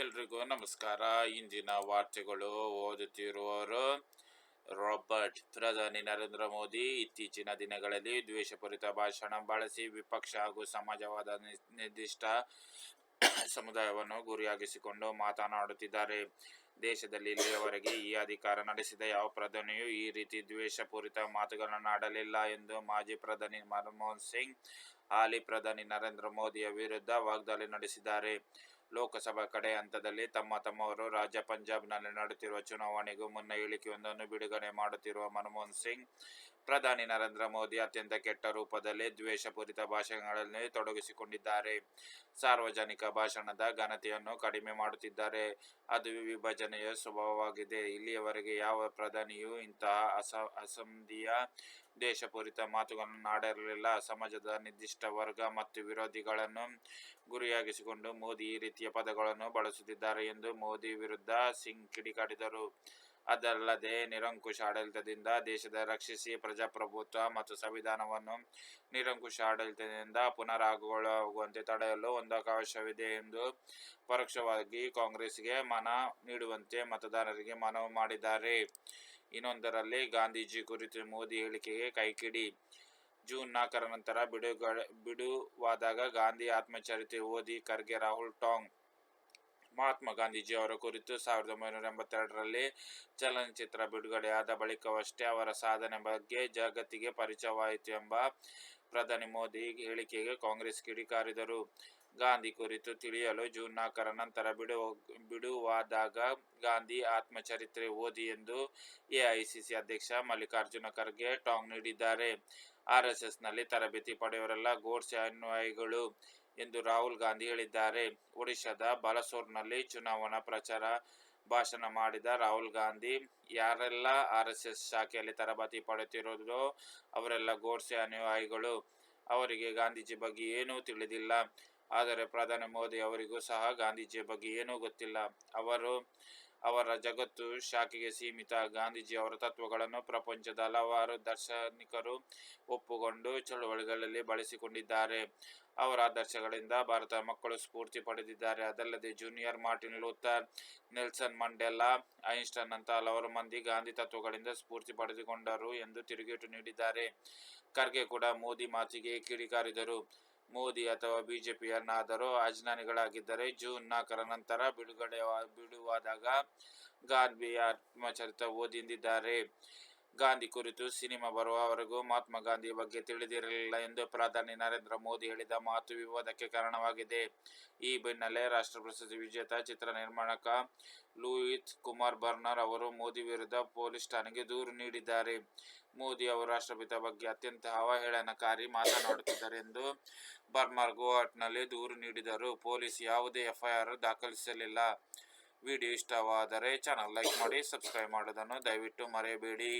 ಎಲ್ರಿಗೂ ನಮಸ್ಕಾರ. ಇಂದಿನ ವಾರ್ತೆಗಳು ಓದುತ್ತಿರುವವರು ರಾಬರ್ಟ್, ಪ್ರಧಾನಿ ನರೇಂದ್ರ ಮೋದಿ. ಇತ್ತೀಚಿನ ದಿನಗಳಲ್ಲಿ ದ್ವೇಷಪೂರಿತ ಭಾಷಣ ಬಳಸಿ ವಿಪಕ್ಷ ಹಾಗೂ ಸಮಾಜವಾದ ನಿರ್ದಿಷ್ಟ ಸಮುದಾಯವನ್ನು ಗುರಿಯಾಗಿಸಿಕೊಂಡು ಮಾತನಾಡುತ್ತಿದ್ದಾರೆ. ದೇಶದಲ್ಲಿ ಇಲ್ಲಿಯವರೆಗೆ ಈ ಅಧಿಕಾರ ನಡೆಸಿದ ಯಾವ ಪ್ರಧಾನಿಯೂ ಈ ರೀತಿ ದ್ವೇಷಪೂರಿತ ಮಾತುಗಳನ್ನು ಆಡಲಿಲ್ಲ ಎಂದು ಮಾಜಿ ಪ್ರಧಾನಿ ಮನಮೋಹನ್ ಸಿಂಗ್, ಹಾಲಿ ಪ್ರಧಾನಿ ನರೇಂದ್ರ ಮೋದಿಯ ವಿರುದ್ಧ ವಾಗ್ದಾಳಿ ನಡೆಸಿದ್ದಾರೆ. ಲೋಕಸಭಾ ಕಡೆ ಹಂತದಲ್ಲಿ ತಮ್ಮ ತಮ್ಮವರು ರಾಜ್ಯ ಪಂಜಾಬ್ನಲ್ಲಿ ನಡೆಯುತ್ತಿರುವ ಚುನಾವಣೆಗೂ ಮುನ್ನ ಹೇಳಿಕೆಯೊಂದನ್ನು ಬಿಡುಗಡೆ ಮಾಡುತ್ತಿರುವ ಮನಮೋಹನ್ ಸಿಂಗ್ ಪ್ರಧಾನಿ ನರೇಂದ್ರ ಮೋದಿ ಅತ್ಯಂತ ಕೆಟ್ಟ ರೂಪದಲ್ಲಿ ದ್ವೇಷಪೂರಿತ ಭಾಷಣಗಳಲ್ಲಿ ತೊಡಗಿಸಿಕೊಂಡಿದ್ದಾರೆ. ಸಾರ್ವಜನಿಕ ಭಾಷಣದ ಘನತೆಯನ್ನು ಕಡಿಮೆ ಮಾಡುತ್ತಿದ್ದಾರೆ. ಅದು ವಿಭಜನೆಯ ಸ್ವಭಾವವಾಗಿದೆ. ಇಲ್ಲಿಯವರೆಗೆ ಯಾವ ಪ್ರಧಾನಿಯೂ ಇಂತಹ ಅಸ, ಅಸಂಧಿಯ ದ್ವೇಷಪೂರಿತ ಮಾತುಗಳನ್ನು ಆಡಿರಲಿಲ್ಲ ಸಮಾಜದ ನಿರ್ದಿಷ್ಟ ವರ್ಗ ಮತ್ತು ವಿರೋಧಿಗಳನ್ನು ಗುರಿಯಾಗಿಸಿಕೊಂಡು ಮೋದಿ ಈ ರೀತಿಯ ಪದಗಳನ್ನು ಬಳಸುತ್ತಿದ್ದಾರೆ ಎಂದು ಮೋದಿ ವಿರುದ್ಧ ಸಿಂಗ್ ಕಿಡಿಕಾಡಿದರು ಅದಲ್ಲದೆ ನಿರಂಕುಶ ಆಡಳಿತದಿಂದ ದೇಶದ ರಕ್ಷಿಸಿ ಪ್ರಜಾಪ್ರಭುತ್ವ ಮತ್ತು ಸಂವಿಧಾನವನ್ನು ನಿರಂಕುಶ ಆಡಳಿತದಿಂದ ಪುನರಾಗುವಂತೆ ತಡೆಯಲು ಒಂದು ಅವಕಾಶವಿದೆ ಎಂದು ಪರೋಕ್ಷವಾಗಿ ಕಾಂಗ್ರೆಸ್ಗೆ ಮನ ನೀಡುವಂತೆ ಮತದಾರರಿಗೆ ಮನವಿ ಮಾಡಿದ್ದಾರೆ. ಇನ್ನೊಂದರಲ್ಲಿ ಗಾಂಧೀಜಿ ಕುರಿತು ಮೋದಿ ಹೇಳಿಕೆಗೆ ಕೈಕಿಡಿ. ಜೂನ್ ನಾಲ್ಕರ ನಂತರ ಬಿಡುಗಡೆ, ಬಿಡುವಾದಾಗ ಗಾಂಧಿ ಆತ್ಮಚರಿತ್ರೆ ಓದಿ ಖರ್ಗೆ ರಾಹುಲ್ ಟಾಂಗ್ ಮಹಾತ್ಮ ಗಾಂಧೀಜಿ ಅವರ ಕುರಿತು ಸಾವಿರದ ಒಂಬೈನೂರ ಎಂಬತ್ತೆರಡರಲ್ಲಿ ಚಲನಚಿತ್ರ ಬಿಡುಗಡೆಯಾದ ಬಳಿಕವಷ್ಟೇ ಅವರ ಸಾಧನೆ ಬಗ್ಗೆ ಜಗತ್ತಿಗೆ ಪರಿಚಯವಾಯಿತು ಎಂಬ ಪ್ರಧಾನಿ ಮೋದಿ ಹೇಳಿಕೆಗೆ ಕಾಂಗ್ರೆಸ್ ಕಿಡಿಕಾರಿದರು ಗಾಂಧಿ ಕುರಿತು ತಿಳಿಯಲು ಜೂನ್ ನಾಲ್ಕರ ನಂತರ ಬಿಡು ಬಿಡುವಾದಾಗ ಗಾಂಧಿ ಆತ್ಮಚರಿತ್ರೆ ಓದಿ ಎಂದು ಎಐಸಿಸಿ ಅಧ್ಯಕ್ಷ ಮಲ್ಲಿಕಾರ್ಜುನ ಖರ್ಗೆ ಟಾಂಗ್ ನೀಡಿದ್ದಾರೆ. ಆರ್ಎಸ್ಎಸ್ನಲ್ಲಿ ತರಬೇತಿ ಪಡೆಯವರೆಲ್ಲ ಗೋಡ್ಸೆ ಅನುಯಾಯಿಗಳು ಎಂದು ರಾಹುಲ್ ಗಾಂಧಿ ಹೇಳಿದ್ದಾರೆ. ಒಡಿಶಾದ ಬಾಲಸೋರ್ನಲ್ಲಿ ಚುನಾವಣಾ ಪ್ರಚಾರ ಭಾಷಣ ಮಾಡಿದ ರಾಹುಲ್ ಗಾಂಧಿ, ಯಾರೆಲ್ಲ ಆರ್ ಎಸ್ ಎಸ್ ಶಾಖೆಯಲ್ಲಿ ತರಬೇತಿ ಪಡೆಯುತ್ತಿರೋದೋ ಅವರೆಲ್ಲ ಗೋಡ್ಸೆ ಅನುಯಾಯಿಗಳು. ಅವರಿಗೆ ಗಾಂಧೀಜಿ ಬಗ್ಗೆ ಏನೂ ತಿಳಿದಿಲ್ಲ. ಆದರೆ ಪ್ರಧಾನಿ ಮೋದಿ ಅವರಿಗೂ ಸಹ ಗಾಂಧೀಜಿ ಬಗ್ಗೆ ಏನೂ ಗೊತ್ತಿಲ್ಲ. ಅವರು ಅವರ ಜಗತ್ತು ಶಾಖೆಗೆ ಸೀಮಿತ. ಗಾಂಧೀಜಿ ಅವರ ತತ್ವಗಳನ್ನು ಪ್ರಪಂಚದ ಹಲವಾರು ದಾರ್ಶನಿಕರು ಒಪ್ಪಿಕೊಂಡು ಚಳುವಳಿಗಳಲ್ಲಿ ಬಳಸಿಕೊಂಡಿದ್ದಾರೆ. ಅವರ ಆದರ್ಶಗಳಿಂದ ಭಾರತದ ಮಕ್ಕಳು ಸ್ಫೂರ್ತಿ ಪಡೆದಿದ್ದಾರೆ. ಅದಲ್ಲದೆ junior Martin Luther, Nelson Mandela Einstein ಅಂತ ಹಲವಾರು ಮಂದಿ ಗಾಂಧಿ ತತ್ವಗಳಿಂದ ಸ್ಫೂರ್ತಿ ಪಡೆದುಕೊಂಡರು ಎಂದು ತಿರುಗೇಟು ನೀಡಿದ್ದಾರೆ. ಖರ್ಗೆ ಕೂಡ ಮೋದಿ ಮಾತಿಗೆ ಕಿಡಿಕಾರಿದರು. ಮೋದಿ ಅಥವಾ ಬಿಜೆಪಿಯನ್ನಾದರೂ ಅಜ್ಞಾನಿಗಳಾಗಿದ್ದರೆ ಜೂನ್ ನಾಲ್ಕರ ನಂತರ ಬಿಡುಗಡೆ ಬಿಡುವಾದಾಗ ಗಾಂಧಿ ಆತ್ಮಚರಿತ ಓದಿಂದಿದ್ದಾರೆ. ಗಾಂಧಿ ಕುರಿತು ಸಿನಿಮಾ ಬರುವವರೆಗೂ ಮಹಾತ್ಮ ಗಾಂಧಿ ಬಗ್ಗೆ ತಿಳಿದಿರಲಿಲ್ಲ ಎಂದು ಪ್ರಧಾನಿ ನರೇಂದ್ರ ಮೋದಿ ಹೇಳಿದ ಮಾತು ವಿವಾದಕ್ಕೆ ಕಾರಣವಾಗಿದೆ. ಈ ಬೆನ್ನಲ್ಲೇ ರಾಷ್ಟ್ರ ಪ್ರಶಸ್ತಿ ವಿಜೇತ ಚಿತ್ರ ನಿರ್ಮಾಣಕ ಲೂಯಿತ್ ಕುಮಾರ್ ಬರ್ನರ್ ಅವರು ಮೋದಿ ವಿರುದ್ಧ ಪೊಲೀಸ್ ಠಾಣೆಗೆ ದೂರು ನೀಡಿದ್ದಾರೆ. ಮೋದಿ ಅವರು ರಾಷ್ಟ್ರಪಿತ ಬಗ್ಗೆ ಅತ್ಯಂತ ಅವಹೇಳನಕಾರಿ ಮಾತನಾಡುತ್ತಿದ್ದಾರೆ ಎಂದು ಬರ್ಮರ್ ಗುವಾಹಟ್ನಲ್ಲಿ ದೂರು ನೀಡಿದರು. ಪೊಲೀಸ್ ಯಾವುದೇ ಎಫ್ಐಆರ್ ದಾಖಲಿಸಲಿಲ್ಲ. ವಿಡಿಯೋ ಇಷ್ಟವಾದರೆ ಚಾನಲ್ ಲೈಕ್ ಮಾಡಿ, ಸಬ್ಸ್ಕ್ರೈಬ್ ಮಾಡೋದನ್ನು ದಯವಿಟ್ಟು ಮರೆಯಬೇಡಿ.